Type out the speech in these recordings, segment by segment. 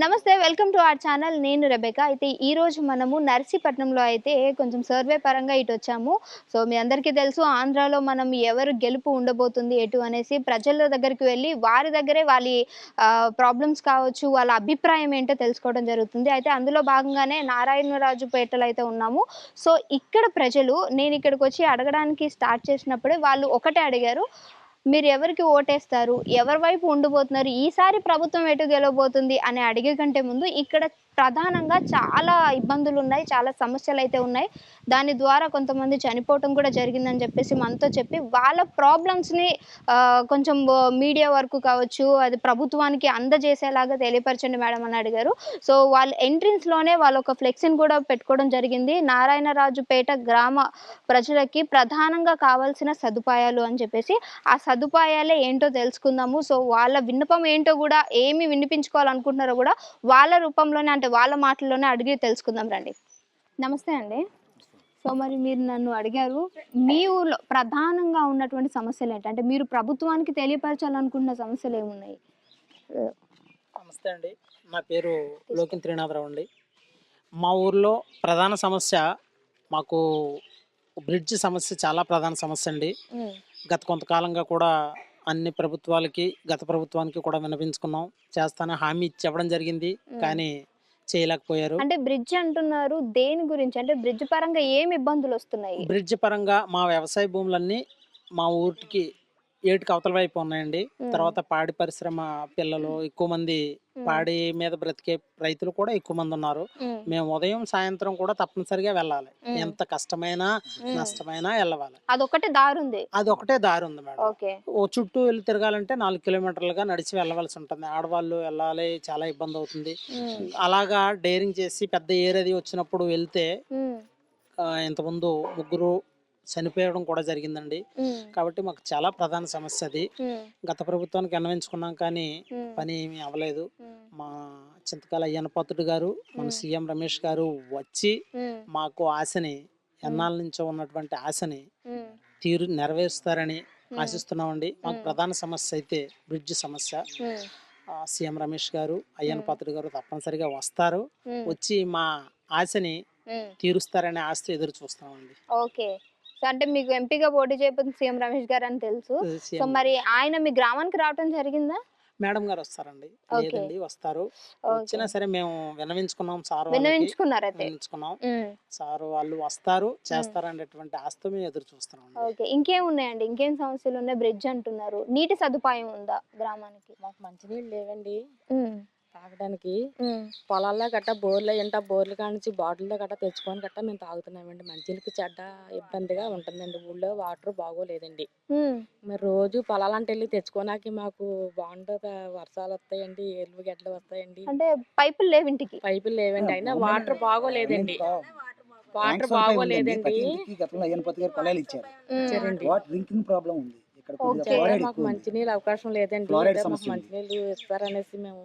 నమస్తే welcome to our channel. నేను Rebecca. అయితే ఈ రోజు మనము నర్సీపట్నంలో అయితే కొంచెం సర్వే పరంగా ఇటు వచ్చాము. సో మీ అందరికీ తెలుసు ఆంధ్రాలో మనం ఎవరు గెలుపు ఉండబోతుంది ఎటు అనేసి ప్రజల దగ్గరికి వెళ్ళి వారి దగ్గరే వాళ్ళ ప్రాబ్లమ్స్ కావచ్చు వాళ్ళ అభిప్రాయం ఏంటో తెలుసుకోవడం జరుగుతుంది. అయితే అందులో భాగంగానే నారాయణరాజుపేటలో అయితే ఉన్నాము. సో ఇక్కడ ప్రజలు నేను ఇక్కడికి వచ్చి అడగడానికి స్టార్ట్ చేసినప్పుడే వాళ్ళు ఒకటే అడిగారు. మీరు ఎవరికి ఓటేస్తారు? ఎవరి వైపు ఉండిపోతున్నారు? ఈసారి ప్రభుత్వం ఎటు గెలవబోతుంది? అని అడిగే కంటే ముందు ఇక్కడ ప్రధానంగా చాలా ఇబ్బందులు ఉన్నాయి చాలా సమస్యలు అయితే ఉన్నాయి. దాని ద్వారా కొంతమంది చనిపోవటం కూడా జరిగిందని చెప్పేసి మనతో చెప్పి వాళ్ళ ప్రాబ్లమ్స్ని కొంచెం మీడియా వరకు కావచ్చు అది ప్రభుత్వానికి అందజేసేలాగా తెలియపరచండి మేడం అని అడిగారు. సో వాళ్ళ ఎంట్రన్స్లోనే వాళ్ళు ఒక ఫ్లెక్సీని కూడా పెట్టుకోవడం జరిగింది. నారాయణరాజుపేట గ్రామ ప్రజలకి ప్రధానంగా కావాల్సిన సదుపాయాలు అని చెప్పేసి ఆ సదుపాయాలే ఏంటో తెలుసుకుందాము. సో వాళ్ళ విన్నపం ఏంటో కూడా ఏమి వినిపించుకోవాలనుకుంటున్నారో కూడా వాళ్ళ రూపంలోనే అంటే వాళ్ళ మాటల్లోనే అడిగి తెలుసుకుందాం రండి. నమస్తే అండి. సో మరి మీరు నన్ను అడిగారు మీ ఊర్లో ప్రధానంగా ఉన్నటువంటి సమస్యలు ఏంటి? అంటే మీరు ప్రభుత్వానికి తెలియపరచాలనుకుంటున్న సమస్యలు ఏమున్నాయి? నమస్తే అండి. నా పేరు లోకిన్ త్రినాథరావు అండి. మా ఊర్లో ప్రధాన సమస్య మాకు బ్రిడ్జ్ సమస్య చాలా ప్రధాన సమస్య అండి. గత కొంతకాలంగా కూడా అన్ని ప్రభుత్వాలకి గత ప్రభుత్వానికి కూడా వినపించుకున్నాం చేస్తానని హామీ ఇచ్చి జరిగింది. కానీ చేయలేకపోయారు. అంటే బ్రిడ్జ్ అంటున్నారు. దేని గురించి? అంటే బ్రిడ్జ్ పరంగా ఏమి ఇబ్బందులు వస్తున్నాయి? బ్రిడ్జ్ పరంగా మా వ్యవసాయ భూములన్నీ మా ఊరికి ఏటికి అవతల వైపు ఉన్నాయండి. తర్వాత పాడి పరిశ్రమ పిల్లలు ఎక్కువ మంది పాడి మీద బ్రతికే రైతులు కూడా ఎక్కువ మంది ఉన్నారు. మేము ఉదయం సాయంత్రం కూడా తప్పనిసరిగా వెళ్ళాలి. ఎంత కష్టమైనా. నష్టమైనా వెళ్ళవాలి. అదొకటే దారి ఉంది అది ఒకటే దారి ఉంది మేడం ఓ చుట్టూ వెళ్ళి తిరగాలంటే నాలుగు కిలోమీటర్లుగా నడిచి వెళ్ళవలసి ఉంటుంది. ఆడవాళ్ళు వెళ్ళాలి చాలా ఇబ్బంది అవుతుంది. అలాగా డైరింగ్ చేసి పెద్ద ఏరది వచ్చినప్పుడు వెళ్తే ఇంతకుముందు ముగ్గురు చనిపోయడం కూడా జరిగిందండి. కాబట్టి మాకు చాలా ప్రధాన సమస్య అది. గత ప్రభుత్వానికి విన్నవించుకున్నాం కానీ పని ఏమీ అవ్వలేదు. మా చింతకాల అయ్యనపాత్రుడు గారు మన. సీఎం రమేష్ గారు వచ్చి మాకు ఆశని ఎన్నాళ్ళ నుంచో ఉన్నటువంటి ఆశని తీరు నెరవేరుస్తారని ఆశిస్తున్నామండి. మాకు. ప్రధాన సమస్య అయితే బ్రిడ్జ్ సమస్య. సీఎం రమేష్ గారు అయ్యన్న మ్మ్. పాత్రుడు గారు తప్పనిసరిగా వస్తారు. వచ్చి మా ఆశని. తీరుస్తారనే ఆశతో ఎదురు చూస్తున్నామండి. ఓకే. అంటే మీకు ఎంపీగా పోటీ చేయబోతుంది సీఎం రమేష్ గారు అని తెలుసు. సో మరి ఆయన మీ గ్రామానికి రావడం జరిగిందా? మేడం గారు వస్తారండి. ఓకే. లేదండి వస్తారు. వచ్చినా సరే మేము విన్నవించుకున్నాం సార్ విన్నవించుకున్నాం. ఉమ్, సార్ వాళ్ళు వస్తారు చేస్తారనేటువంటి ఆశతో మేము ఎదురు చూస్తున్నాం ఓకే. ఇంకేం ఉన్నాయండి? ఇంకేం సమస్యలు ఉన్నాయి? బ్రిడ్జ్ అంటున్నారు. నీటి సదుపాయం ఉందా గ్రామానికి? మాకు మంచినీళ్ళు లేవండి. తాగడానికి పొలాల్లో గట్ట బోర్లు ఏంటో బోర్లు కానించి బాటిల్లో గట్ట తెచ్చుకొని గట్ట మేము తాగుతున్నామండి. మంచినీళ్ళకి చెడ్డ ఇబ్బందిగా ఉంటుందండి. ఊళ్ళో వాటర్ బాగోలేదండి. మరి రోజు పొలాలంటే వెళ్ళి తెచ్చుకోనాకి మాకు బాగుంటుంది వర్షాలు వస్తాయండి. ఎరువు గడ్డలు వస్తాయండి. అంటే పైపులు లేవు ఇంటికి? పైపులు లేవండి. అయినా వాటర్ బాగోలేదండి. వాటర్. బాగోలేదండి. ఇచ్చారు. డ్రింకింగ్ ప్రాబ్లం ఉంది. మాకు ఎక్కువ. మంచినీళ్ళు అవకాశం లేదండి. మాకు. మంచినీళ్ళు ఇస్తారనేసి మేము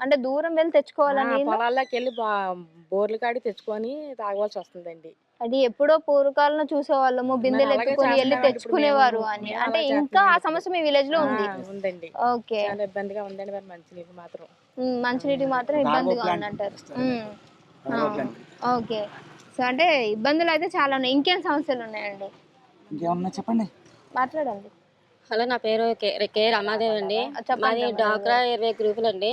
అంటే దూరం వెళ్ళి తెచ్చుకోవాలని పొలాల్లోకి వెళ్ళి బోర్లు కాడి తెచ్చుకొని తాగవలసి వస్తుందండి. అది ఎప్పుడో పూర్వకాలంలో చూసేవాళ్ళము బిందెలు ఎత్తుకొని వెళ్ళి తెచ్చుకునేవారు అని. అంటే ఇంకా ఆ. సమస్య మీ విలేజ్లో ఉంది. ఉందండి. ఓకే. చాలా ఇబ్బందిగా ఉందండి మరి మంచినీళ్ళు మాత్రం. ఉమ్, మంచినీటికి మాత్రం ఇబ్బందిగా RO ఉంది అంటారు ఇస్తారు. ఉమ్, RO ఆ. plant. ఓకే. సో అంటే ఇబ్బందులు అయితే చాలా ఉన్నాయి. ఇంకేం సమస్యలు ఉన్నాయండి? ఇంకేమన్నా చెప్పండి? మాట్లాడండి. హలో నా పేరు కే కే రమాదేవి అండి. మాది డాక్రా ఇరవై గ్రూపులు అండి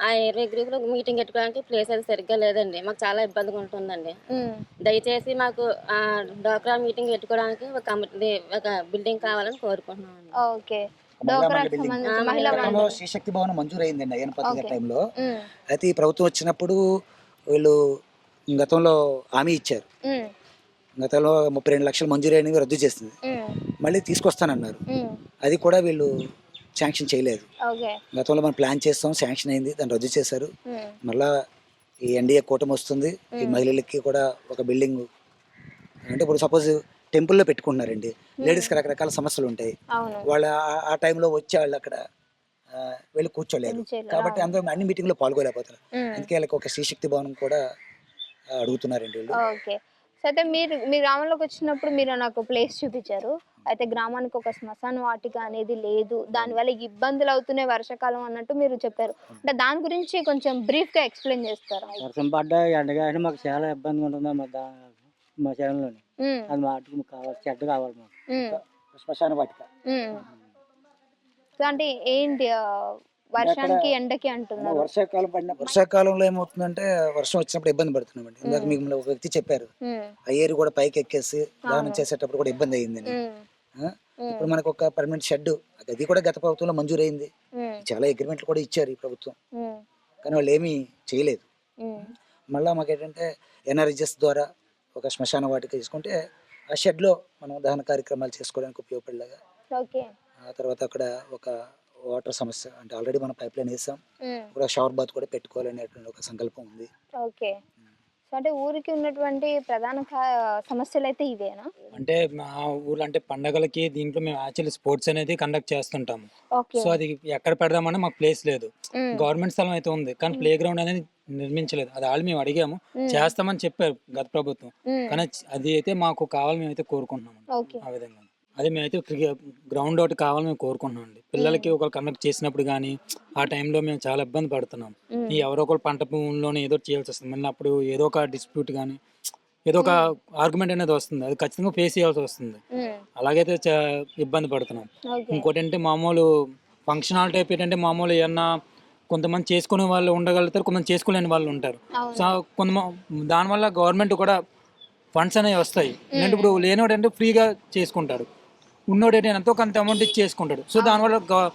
ఆ ఇరవై గ్రూపులు మీటింగ్ పెట్టుకోవడానికి ప్లేస్ అది సరిగ్గా లేదండి. మాకు చాలా ఇబ్బందిగా ఉంటుందండి. దయచేసి మాకు ఆ డాక్రా మీటింగ్ పెట్టుకోవడానికి ఒక కమిటీ ఒక బిల్డింగ్ కావాలని కోరుకుంటున్నాం ఓకే. శ్రీశక్తి భవన్ మంజూరు అయిందండి అయ్యనపతి గారి ఓకే. టైంలో. అయితే ఈ ప్రభుత్వం వచ్చినప్పుడు వీళ్ళు గతంలో హామీ ఇచ్చారు. గతంలో ముప్పై రెండు లక్షలు మంజూరు అయినవి రద్దు చేసింది. మళ్ళీ తీసుకొస్తానన్నారు. అది కూడా వీళ్ళు శాంక్షన్ చేయలేదు. గతంలో మనం ప్లాన్ చేస్తాం శాంక్షన్ అయింది దాన్ని రద్దు చేశారు. మళ్ళా ఈ ఎన్డీఏ కూటమి వస్తుంది. ఈ. మహిళలకి కూడా ఒక బిల్డింగ్ అంటే ఇప్పుడు సపోజ్ టెంపుల్లో పెట్టుకుంటున్నారండి. లేడీస్కి రకరకాల సమస్యలు ఉంటాయి. వాళ్ళ ఆ- టైంలో వచ్చి వాళ్ళు అక్కడ వెళ్ళి కూర్చోలేరు కాబట్టి. అందరూ అన్ని మీటింగ్లో పాల్గొలేకపోతారు అందుకే వాళ్ళకి ఒక శ్రీశక్తి భవనం కూడా అడుగుతున్నారండి వీళ్ళు. సో అయితే మీరు మీ గ్రామంలోకి వచ్చినప్పుడు మీరు నాకు ప్లేస్ చూపించారు. అయితే గ్రామానికి ఒక శ్మశాన వాటిక అనేది లేదు. దానివల్ల ఇబ్బందులు అవుతున్నాయి వర్షాకాలం అన్నట్టు మీరు చెప్పారు. అంటే దాని గురించి కొంచెం బ్రీఫ్గా ఎక్స్ప్లెయిన్ చేస్తారా? వర్షం పడ్డా ఎండగా అయినా మాకు చాలా ఇబ్బందిగా ఉంటుంది మా అది మాకు కావాలి చెడ్డ కావాలి మాకు. శ్మశాన వాటిక. అంటే ఏంటి వర్షానికి ఎండకి అంటున్నారు. వర్షాకాలం పడిన వర్షాకాలంలో ఏమవుతుందంటే వర్షం వచ్చినప్పుడు ఇబ్బంది పడుతున్నామండి. ఇందాక మీకు ఒక వ్యక్తి చెప్పారు. ఆ ఏరు కూడా పైకి ఎక్కేసి దానం. చేసేటప్పుడు కూడా ఇబ్బంది? ఉమ్, ఇప్పుడు మనకు ఒక పర్మనెంట్ షెడ్ అది కూడా గత ప్రభుత్వంలో మంజూరైంది. చాలా అగ్రిమెంట్లు కూడా ఇచ్చారు ఈ ప్రభుత్వం. కానీ వాళ్ళు ఏమీ చేయలేదు. మళ్ళీ మాకు ఏంటంటే ఎన్ఆర్జిఎస్ ద్వారా ఒక శ్మశాన వాటిక తీసుకుంటే ఆ షెడ్లో మనం దహన కార్యక్రమాలు చేసుకోవడానికి ఉపయోగపడేలాగా. ఆ తర్వాత అక్కడ ఒక వాటర్ సమస్య. అంటే ఆల్రెడీ మనం పైప్ లైన్ వేసాం. కూడా షవర్ బాత్ కూడా పెట్టుకోవాలనేటువంటి ఒక సంకల్పం ఉంది. ఓకే. సో అంటే ఊరికి ఉన్నటువంటి ప్రధాన సమస్యలు అయితే ఇవేనా? అంటే మా ఊర్లో అంటే పండగలకి దీంట్లో మేము యాక్చువల్లీ స్పోర్ట్స్ అనేది కండక్ట్ చేస్తుంటాము. ఓకే. సో అది ఎక్కడ పెడదామని మాకు ప్లేస్ లేదు. గవర్నమెంట్ స్థలం అయితే ఉంది. కానీ ప్లే గ్రౌండ్ అనేది నిర్మించలేదు. అది వాళ్ళు మేము అడిగాము. చేస్తామని చెప్పారు గత ప్రభుత్వం. కానీ అది అయితే మాకు కావాలి మేమైతే కోరుకుంటున్నాము. ఓకే. ఆ విధంగా. అదే మేమైతే గ్రౌండ్ ఒకటి కావాలి మేము కోరుకుంటున్నాం అండి. పిల్లలకి ఒకరు కండక్ట్ చేసినప్పుడు కానీ ఆ టైంలో మేము చాలా ఇబ్బంది పడుతున్నాం. ఈ ఎవరో ఒకరు పంట భూమిలోనే ఏదో చేయాల్సి వస్తుంది. మళ్ళీ అప్పుడు ఏదో ఒక డిస్ప్యూట్ కానీ ఏదో ఒక ఆర్గ్యుమెంట్ అనేది వస్తుంది. అది ఖచ్చితంగా ఫేస్ చేయాల్సి వస్తుంది. అలాగైతే చా ఇబ్బంది పడుతున్నాం. ఇంకోటి అంటే మామూలు ఫంక్షన్ హాల్ టైప్ ఏంటంటే మామూలు ఏమన్నా కొంతమంది చేసుకునే వాళ్ళు ఉండగలుగుతారు కొంతమంది చేసుకోలేని వాళ్ళు ఉంటారు. సో కొంతమంది దానివల్ల గవర్నమెంట్ కూడా ఫండ్స్ అనేవి వస్తాయి. ఎందుకంటే ఇప్పుడు లేనివాడు అంటే ఫ్రీగా చేసుకుంటాడు ఉన్నోడు ఎంతో కొంత అమౌంట్ ఇచ్చి చేసుకుంటాడు. సో దానివల్ల గ-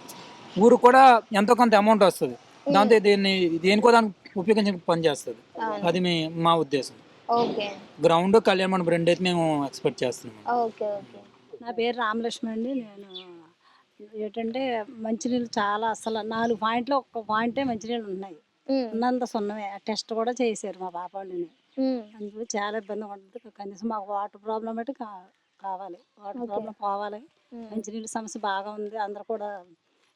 ఊరు కూడా ఎంతో కొంత అమౌంట్ వస్తుంది. దాంతో దీన్ని దేనికో దానికి ఉపయోగించి పనిచేస్తుంది అవును. అది మీ మా ఉద్దేశం. ఓకే. గ్రౌండ్ కళ్యాణ మండపం రెండు అయితే మేము ఎక్స్పెక్ట్ చేస్తున్నాం ఓకే ఓకే. నా పేరు రామలక్ష్మి అండి. నేను ఏంటంటే మంచినీళ్ళు చాలా అసలు నాలుగు పాయింట్లు ఒక్క పాయింటే మంచినీళ్ళు ఉన్నాయి. ఉమ్, ఉన్నంత సున్నమే. ఆ టెస్ట్ కూడా చేశారు మా పాప వాళ్ళని. ఉమ్, అందులో చాలా ఇబ్బందిగా ఉంటుంది. కనీసం మాకు వాటర్ ప్రాబ్లం అయితే కా- కావాలి. వాటర్ ప్రాబ్లం పోవాలి. మంచినీళ్ళ సమస్య బాగా ఉంది. అందరు కూడా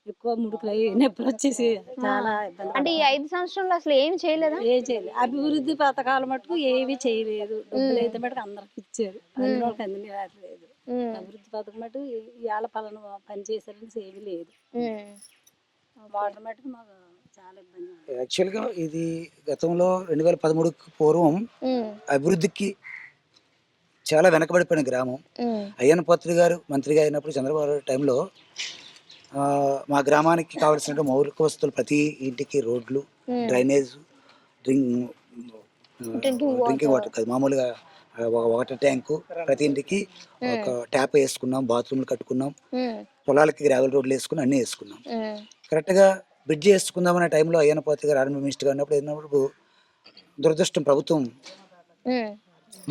ఎక్కువ ముడుకులు అయ్యి నొప్పులు వచ్చేసి చాలా ఇబ్బంది అంటే ఈ. ఐదు సంవత్సరంలో అసలు ఏం చేయలేదా? ఏం చేయలేదు. అభివృద్ధి పథకాలు మటుకు ఏవి చేయలేదు. డబ్బులు అయితే మటుకు అందరికి ఇచ్చారు. అందులో అందని అభివృద్ధి పథకం మటు ఇవాళ పలానా పని చేశారని ఏమీ లేదు. వాటర్ మటుకు మాకు చాలా ఇబ్బంది. యాక్చువల్గా ఇది గతంలో రెండు వేల పదమూడుకి పూర్వం అభివృద్ధికి చాలా వెనకబడిపోయిన గ్రామం. అయ్యన్న పాత్రి గారు మంత్రిగా అయినప్పుడు చంద్రబాబు నాయుడు టైంలో మా గ్రామానికి కావాల్సిన మౌలిక వస్తువులు ప్రతి ఇంటికి రోడ్లు. Drainage drink. Drinking water. కాదు మామూలుగా వాటర్ ట్యాంకు ప్రతి ఇంటికి ఒక ట్యాప్ వేసుకున్నాం బాత్రూమ్లు కట్టుకున్నాం పొలాలకి గ్రావెల్ రోడ్లు వేసుకుని అన్నీ వేసుకున్నాం. కరెక్ట్గా బ్రిడ్జ్ వేసుకుందాం అనే టైంలో అయ్యన్న పాత్రి గారు ఆర్మీ మినిస్టర్గా ఉన్నప్పుడు అయినప్పుడు దురదృష్టం ప్రభుత్వం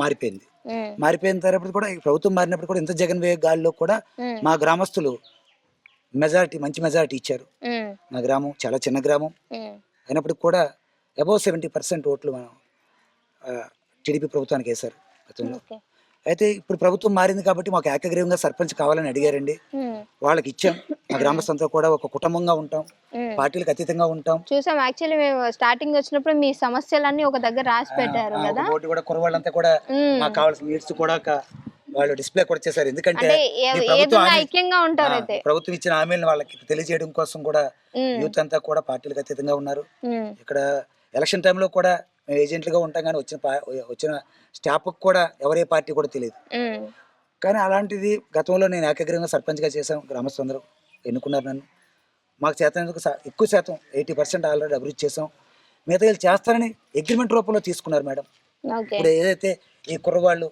మారిపోయింది. మారిపోయిన తర్వాత కూడా ప్రభుత్వం మారినప్పుడు కూడా ఇంత జగన్ గాల్లో కూడా మా గ్రామస్తులు మెజారిటీ మంచి మెజారిటీ ఇచ్చారు. మా గ్రామం చాలా చిన్న గ్రామం. అయినప్పటికి కూడా అబౌవ్ సెవెంటీ పర్సెంట్ ఓట్లు మనం టీడీపీ ప్రభుత్వానికి వేశారు గతంలో. అయితే ఇప్పుడు ప్రభుత్వం మారింది కాబట్టి మాకు ఏకగ్రీవంగా సర్పంచ్ కావాలని అడిగారండి. వాళ్ళకి ఇచ్చాం. మా గ్రామస్తులతో కూడా ఒక కుటుంబంగా ఉంటాం. పార్టీలకు అతీతంగా ఉంటాం. చూసాం. యాక్చువల్లీ మేము స్టార్టింగ్ వచ్చినప్పుడు మీ సమస్యలన్నీ ఒక దగ్గర రాసి పెట్టారు కదా. ఓటు కూడా కురవాళ్ళంతా కూడా. మాకు కావాల్సిన నీడ్స్ కూడా వాళ్ళు డిస్ప్లే కూడా చేశారు. ఎందుకంటే ప్రభుత్వం ఇచ్చిన హామీలను వాళ్ళకి తెలియజేయడం కోసం కూడా యూత్ అంతా కూడా పార్టీలకు అతీతంగా ఉన్నారు. ఇక్కడ ఎలక్షన్ టైంలో కూడా మేము ఏజెంట్లుగా ఉంటాం కానీ వచ్చిన వచ్చిన స్టాఫ్కి కూడా ఎవరే పార్టీ కూడా తెలియదు కానీ అలాంటిది గతంలో నేను ఏకగ్రీవంగా సర్పంచ్గా చేశాం గ్రామస్తులందరూ ఎన్నుకున్నారు నన్ను. మాకు చేతనందుకు ఎక్కువ శాతం ఎయిటీ పర్సెంట్ ఆల్రెడీ అభివృద్ధి చేసాం మిగతా చేస్తారని అగ్రిమెంట్ రూపంలో తీసుకున్నారు మేడం. ఇప్పుడు ఏదైతే ఈ కుర్రవాళ్ళు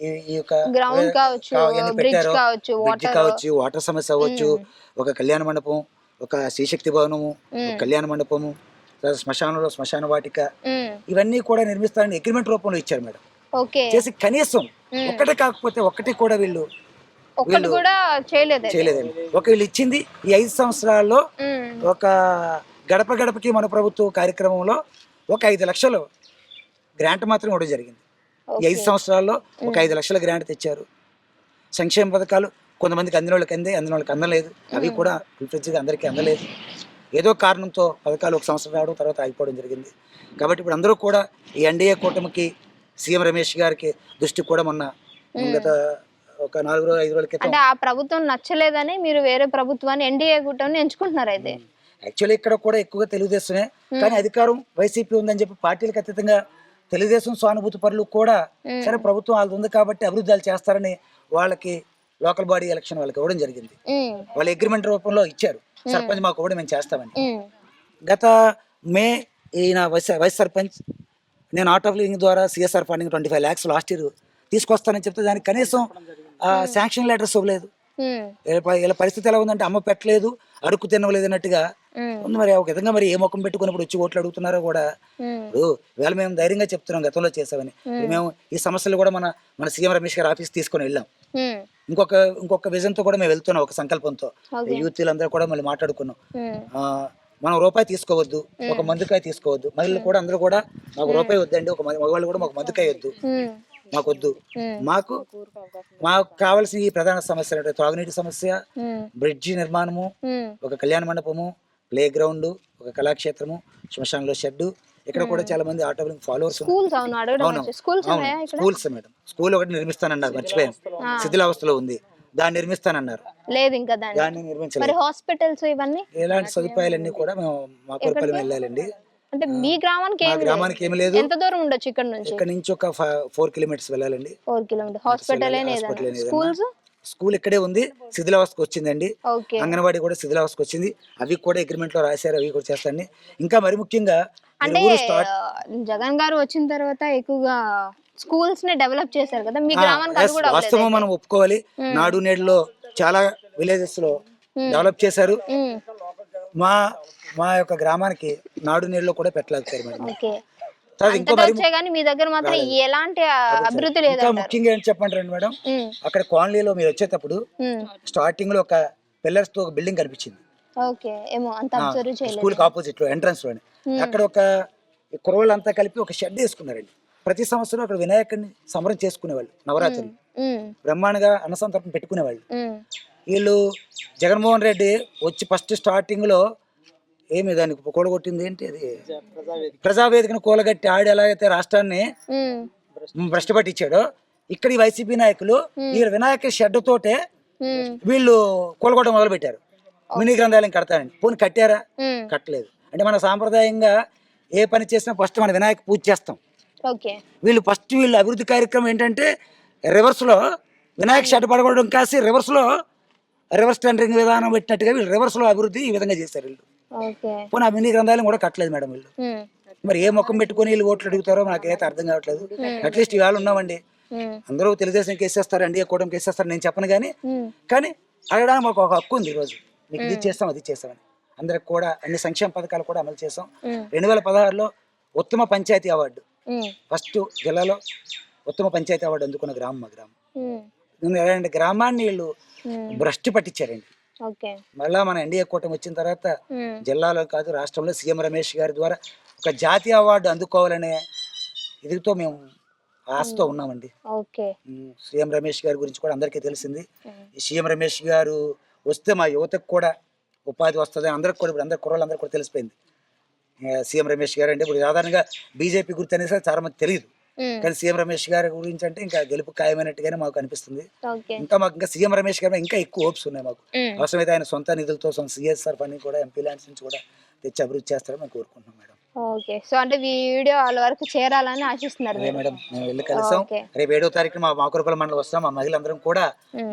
ఈ యొక్క గ్రౌండ్ కావచ్చు పెట్టారో, కావచ్చు బ్రిడ్జ్ వాటర్ కావచ్చు వాటర్ సమస్య అవ్వచ్చు ఒక కళ్యాణ మండపం ఒక శ్రీశక్తి భవనము కళ్యాణ మండపము శ్మశానంలో శ్మశాన వాటిక ఇవన్నీ కూడా నిర్మిస్తారని అగ్రిమెంట్ రూపంలో ఇచ్చారు మేడం. చేసి కనీసం ఒక్కటే కాకపోతే ఒక్కటి కూడా వీళ్ళు. చేయలేదండి. ఒక వీళ్ళు ఇచ్చింది ఈ ఐదు సంవత్సరాల్లో ఒక గడప గడపకి మన ప్రభుత్వ కార్యక్రమంలో ఒక ఐదు లక్షలు గ్రాంట్ మాత్రం ఇవ్వడం జరిగింది. ఈ ఐదు. సంవత్సరాల్లో ఒక ఐదు లక్షల గ్రాంట్ తెచ్చారు. సంక్షేమ పథకాలు కొంతమందికి అందిన వాళ్ళకి అందే అందిన వాళ్ళకి అందలేదు. అవి కూడా ఫుల్ఫిల్గా అందరికీ అందలేదు. ఏదో కారణంతో పథకాలు ఒక సంవత్సరం రావడం తర్వాత ఆగిపోవడం జరిగింది. కాబట్టి ఇప్పుడు అందరూ కూడా ఈ ఎన్డీఏ కూటమికి సీఎం రమేష్ గారికి దృష్టి కూడా మొన్న గత ఒక నాలుగు రోజులు ఐదు రోజుల క్రితం అంటే ఆ ప్రభుత్వం నచ్చలేదని మీరు వేరే ప్రభుత్వాన్ని ఎన్డీఏ కూటమిని ఎంచుకుంటున్నారు అయితే? యాక్చువల్లీ ఇక్కడ కూడా ఎక్కువగా తెలుగుదేశమే. కానీ అధికారం వైసీపీ ఉందని చెప్పి పార్టీలకు అతీతంగా తెలుగుదేశం సానుభూతి పరులు కూడా. సరే ప్రభుత్వం వాళ్ళది ఉంది కాబట్టి అభివృద్ధాలు చేస్తారని వాళ్ళకి లోకల్ బాడీ ఎలక్షన్ వాళ్ళకి ఇవ్వడం జరిగింది. వాళ్ళ అగ్రిమెంట్ రూపంలో ఇచ్చారు. సర్పంచ్ మాకు కూడా మేము చేస్తామని గత మే ఈయన వైస్ వైస్ సర్పంచ్ నేను ఆర్ట్ ఆఫ్ లివింగ్ ద్వారా CSR funding twenty five lakhs last year తీసుకొస్తానని చెప్తే దానికి కనీసం శాంక్షన్ లెటర్స్ ఇవ్వలేదు. వీళ్ళ పరిస్థితి ఎలా ఉందంటే అమ్మ పెట్టలేదు అడుక్కు తినలేదు అన్నట్టుగా. ఉంది మరి ఒక విధంగా మరి ఏ ముఖం పెట్టుకున్నప్పుడు వచ్చి ఓట్లు అడుగుతున్నారో కూడా. ఇప్పుడు వేళ మేము ధైర్యంగా చెప్తున్నాం గతంలో చేసామని. మేము ఈ సమస్యలు కూడా మన మన సీఎం రమేష్ గారి ఆఫీస్ తీసుకొని వెళ్ళాం. ఇంకొక ఇంకొక vision తో కూడా మేము వెళ్తున్నాం ఒక సంకల్పంతో. యూత్ అందరూ కూడా మళ్ళీ మాట్లాడుకున్నాం. మనం రూపాయి తీసుకోవద్దు ఒక మందుకాయ తీసుకోవద్దు. మహిళలు కూడా అందరూ కూడా మాకు రూపాయి వద్దండి ఒక మగవాళ్ళు కూడా మాకు మందుకాయ వద్దు. మాకు వద్దు మాకు మాకు కావాల్సిన ఈ ప్రధాన సమస్యలు అంటే త్రాగునీటి సమస్య బ్రిడ్జి నిర్మాణము ఒక కళ్యాణ మండపము ప్లే గ్రౌండ్ ఒక కళాక్షేత్రము శ్మశానంలో షెడ్ ఇక్కడ కూడా చాలా మంది ఆటో ఫాలోవర్స్ స్కూల్స్ అవును అడగడం స్కూల్స్ అవును. ఉన్నాయా ఇక్కడ? Schools madam. స్కూల్ ఒకటి నిర్మిస్తానన్నారు మర్చిపోయాం శిథిలావస్థలో ఉంది. దాన్ని నిర్మిస్తానన్నారు. లేదు ఇంకా దాన్ని. నిర్మించలేదు. హాస్పిటల్స్ ఇవన్నీ? ఎలాంటి సదుపాయాలన్నీ కూడా మేము మా కోరిపల్లి వెళ్ళాలండి. అంటే మీ గ్రామానికి మా ఏం గ్రామానికి ఏమి లేదు. ఎంత దూరం ఉండొచ్చు ఇక్కడ నుంచి? ఇక్కడ నుంచి ఒక ఫోర్ కిలోమీటర్స్ వెళ్ళాలండి. Four kilometre hospital schools school ఇక్కడే ఉంది. శిథిలావస్థకు వచ్చిందండి. అంగన్వాడీ కూడా శిథిలావస్థకు వచ్చింది. అవి కూడా అగ్రిమెంట్లో రాశారు అవి కూడా చేస్తాండి ఇంకా మరి ముఖ్యంగా అంటే జగన్ గారు వచ్చిన తర్వాత ఎక్కువగా స్కూల్స్ని డెవలప్ చేశారు కదా మీ గ్రామానికి వాస్తవం మనం ఒప్పుకోవాలి. నాడు నేడులో చాలా విలేజెస్లో డెవలప్ చేశారు. మా మా యొక్క గ్రామానికి నాడు నేడులో కూడా పెట్టలేకపోయారు మేడం. కానీ మీ దగ్గర మాత్రం ఎలాంటి అభివృద్ధి లేదంటారు. ముఖ్యంగా ఏం చెప్పంటారండి మేడం? ఉమ్, అక్కడ కాలనీలో మీరు వచ్చేటప్పుడు స్టార్టింగ్లో ఒక పిల్లర్స్తో ఒక బిల్డింగ్ కనిపించింది. అంత స్కూల్ ఆపోజిట్లో ఎంట్రన్స్లోనే. అక్కడ ఒక కురవాళ్ళంతా కలిపి ఒక షెడ్ వేసుకున్నారండి. ప్రతి సంవత్సరం అక్కడ వినాయకుడిని సంబరం చేసుకునేవాళ్ళు నవరాత్రులు. బ్రహ్మాండంగా అన్నసంతర్పణ పెట్టుకునేవాళ్ళు. వీళ్ళు జగన్మోహన్ రెడ్డి వచ్చి ఫస్ట్ స్టార్టింగ్లో ఏమి దానికి కూడగొట్టింది ఏంటి అది? ప్రజావేదికను కూలగట్టి ఆడి ఎలాగైతే రాష్ట్రాన్ని భ్రష్టు పట్టించాడో ఇక్కడ ఈ వైసీపీ నాయకులు ఈ వినాయక షెడ్ తోటే వీళ్ళు కూలగొట్టడం మొదలు పెట్టారు మినీ గ్రంథాలయం కడతారని. పోనీ కట్టారా? కట్టలేదు. అంటే మన సాంప్రదాయంగా ఏ పని చేసినా ఫస్ట్ మన వినాయక పూజ చేస్తాం. ఓకే. వీళ్ళు ఫస్ట్ వీళ్ళు అభివృద్ధి కార్యక్రమం ఏంటంటే రివర్స్లో వినాయక షెడ్ పడగొట్టడం కాసి రివర్స్లో రివర్స్ టెండరింగ్ విధానం పెట్టినట్టుగా వీళ్ళు రివర్స్లో అభివృద్ధి ఈ విధంగా చేశారు వీళ్ళు. పోనీ మినీ గ్రంథాలయం కూడా కట్టలేదు మేడం వీళ్ళు. మరి ఏ ముఖం పెట్టుకొని వీళ్ళు ఓట్లు అడుగుతారో నాకైతే అర్థం కావట్లేదు. అట్లీస్ట్ ఇవాళ ఉన్నామండి. అందరూ తెలుగుదేశం కేసేస్తారు ఎన్డీఏ కూటమి కేసేస్తారు నేను చెప్పను కానీ కానీ అడగడానికి మాకు ఒక హక్కు ఉంది ఈరోజు. మీకు ఇది చేస్తాం అది చేస్తామని అందరికి కూడా అన్ని సంక్షేమ పథకాలు కూడా అమలు చేస్తాం. ఉమ్, రెండు వేల పదహారులో ఉత్తమ పంచాయతీ అవార్డు. ఫస్ట్ జిల్లాలో ఉత్తమ పంచాయతీ అవార్డు అందుకున్న గ్రామం మా గ్రామం. గ్రామాన్ని వీళ్ళు భ్రష్టు పట్టించారండి. మళ్ళా మన ఎన్డీఏ కూటమి వచ్చిన తర్వాత జిల్లాలో కాదు రాష్ట్రంలో సీఎం రమేష్ గారి ద్వారా ఒక జాతీయ అవార్డు అందుకోవాలనే ఇదితో మేము ఆశతో ఉన్నామండి. సీఎం రమేష్ గారి గురించి కూడా అందరికీ తెలిసింది. సీఎం రమేష్ గారు వస్తే మా యువతకు కూడా ఉపాధి వస్తుంది అందరికి కూడా ఇప్పుడు అందరు అందరికి కూడా తెలిసిపోయింది. సీఎం రమేష్ గారు అంటే ఇప్పుడు సాధారణంగా బీజేపీ గుర్తు అనేది చాలా మంది తెలియదు. కానీ సీఎం రమేష్ గారి గురించి అంటే ఇంకా గెలుపు ఖాయమైనట్టుగానే మాకు అనిపిస్తుంది. ఇంకా మాకు ఇంకా సీఎం రమేష్ గారి ఇంకా ఎక్కువ హోప్స్ ఉన్నాయి మాకు. అవసరమైతే ఆయన సొంత నిధులతో సొంత సిఎస్ఆర్ ఫండ్ కూడా ఎంపీ ల్యాండ్స్ నుంచి కూడా తెచ్చి అభివృద్ధి చేస్తారని మేము కోరుకుంటున్నాం మేడం. ఓకే. సో అంటే వీడియో వాళ్ళ వరకు చేరాలని ఆశిస్తున్నారు మేడం. మేము వెళ్ళి కలిసాం. రేపు ఏడో తారీఖున మా మాకురపల్లి మండలం వస్తాం. మా మహిళలందరం కూడా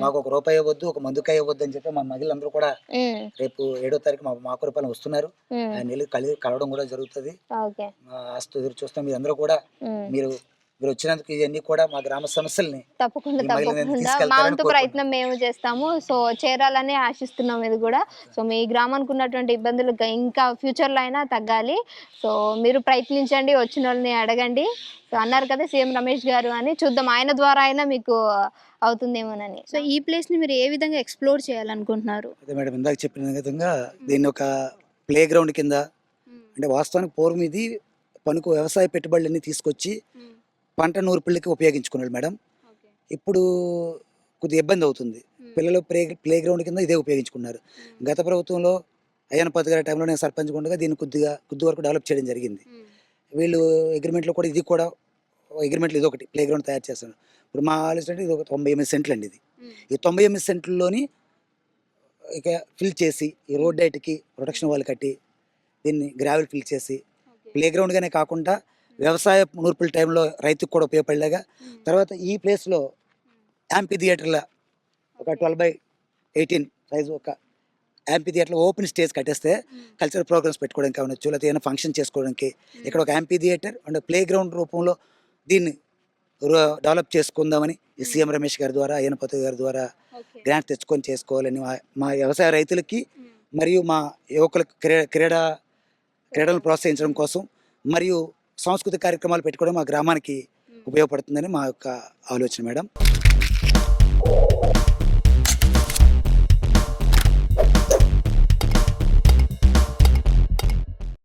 మాకు ఒక రూపాయి ఇవ్వద్దు ఒక మందుకాయ ఇవ్వద్దు అని చెప్పి మా మహిళలందరూ కూడా రేపు ఏడో తారీఖు మా మాకురపల్లి వస్తున్నారు. ఆయన వెళ్ళి కలి కలవడం కూడా జరుగుతుంది. ఆస్తు ఎదురు చూస్తాం. మీరు అందరూ కూడా. మీరు మీరు వచ్చినందుకు ఇవన్నీ కూడా మా గ్రామ సమస్యల్ని తప్పకుండా తప్పకుండా. మా వంతు. ప్రయత్నం మేము చేస్తాము. సో చేరాలని ఆశిస్తున్నాం ఇది కూడా. సో మీ గ్రామానికి ఉన్నటువంటి ఇబ్బందులు ఇంకా ఫ్యూచర్లో అయినా తగ్గాలి. సో మీరు ప్రయత్నించండి వచ్చిన వాళ్ళని అడగండి. సో అన్నారు కదా సీఎం రమేష్ గారు అని చూద్దాం ఆయన ద్వారా అయినా మీకు అవుతుందేమోనని. సో ఈ ప్లేస్ని మీరు ఏ విధంగా ఎక్స్ప్లోర్ చేయాలనుకుంటున్నారు? అదే మేడం ఇందాక చెప్పిన విధంగా దీన్ని ఒక ప్లే గ్రౌండ్ కింద అంటే వాస్తవానికి పూర్వం ఇది పనుకు వ్యవసాయ పెట్టుబడులన్నీ తీసుకొచ్చి పంట నూర్పిళ్ళకి ఉపయోగించుకున్నాడు మేడం. ఇప్పుడు కొద్దిగా ఇబ్బంది అవుతుంది. పిల్లలు ప్లే ప్లే గ్రౌండ్ కింద ఇదే ఉపయోగించుకున్నారు. గత ప్రభుత్వంలో అయ్యన్న పది గారి టైంలో నేను సర్పంచ్ ఉండగా దీన్ని కొద్దిగా కొద్ది వరకు డెవలప్ చేయడం జరిగింది. వీళ్ళు అగ్రిమెంట్లో కూడా ఇది కూడా అగ్రిమెంట్లో ఇది ఒకటి ప్లే గ్రౌండ్ తయారు చేస్తున్నారు ఇప్పుడు మా ఆలోచన అంటే ఇది ఒక తొంభై ఎనిమిది సెంట్లు అండి ఇది. ఈ తొంభై ఎనిమిది సెంట్లలోని ఇక ఫిల్ చేసి ఈ రోడ్ డైట్కి ప్రొటెక్షన్ వాళ్ళు కట్టి దీన్ని గ్రావెల్ ఫిల్ చేసి ప్లే గ్రౌండ్గానే కాకుండా వ్యవసాయ నూర్పుల టైంలో రైతుకు కూడా ఉపయోగపడేలాగా. తర్వాత ఈ ప్లేస్లో యాంపీ థియేటర్ల ఒక ట్వెల్వ్ బై ఎయిటీన్ సైజు ఒక యాంపీ థియేటర్లో ఓపెన్ స్టేజ్ కట్టేస్తే కల్చరల్ ప్రోగ్రామ్స్ పెట్టుకోవడానికి కావచ్చు లేకపోతే ఏదైనా ఫంక్షన్ చేసుకోవడానికి. ఇక్కడ ఒక amphitheatre and play ground రూపంలో దీన్ని డెవలప్ చేసుకుందామని సీఎం రమేష్ గారి ద్వారా అయ్యనపతి గారి ద్వారా గ్రాంట్ తెచ్చుకొని చేసుకోవాలని మా- మా వ్యవసాయ రైతులకి మరియు మా యువకులకు క్రీడ క్రీడా క్రీడలను ప్రోత్సహించడం కోసం మరియు సాంస్కృతిక కార్యక్రమాలు పెట్టుకోవడం మా గ్రామానికి ఉపయోగపడుతుందని మా యొక్క ఆలోచన మేడం.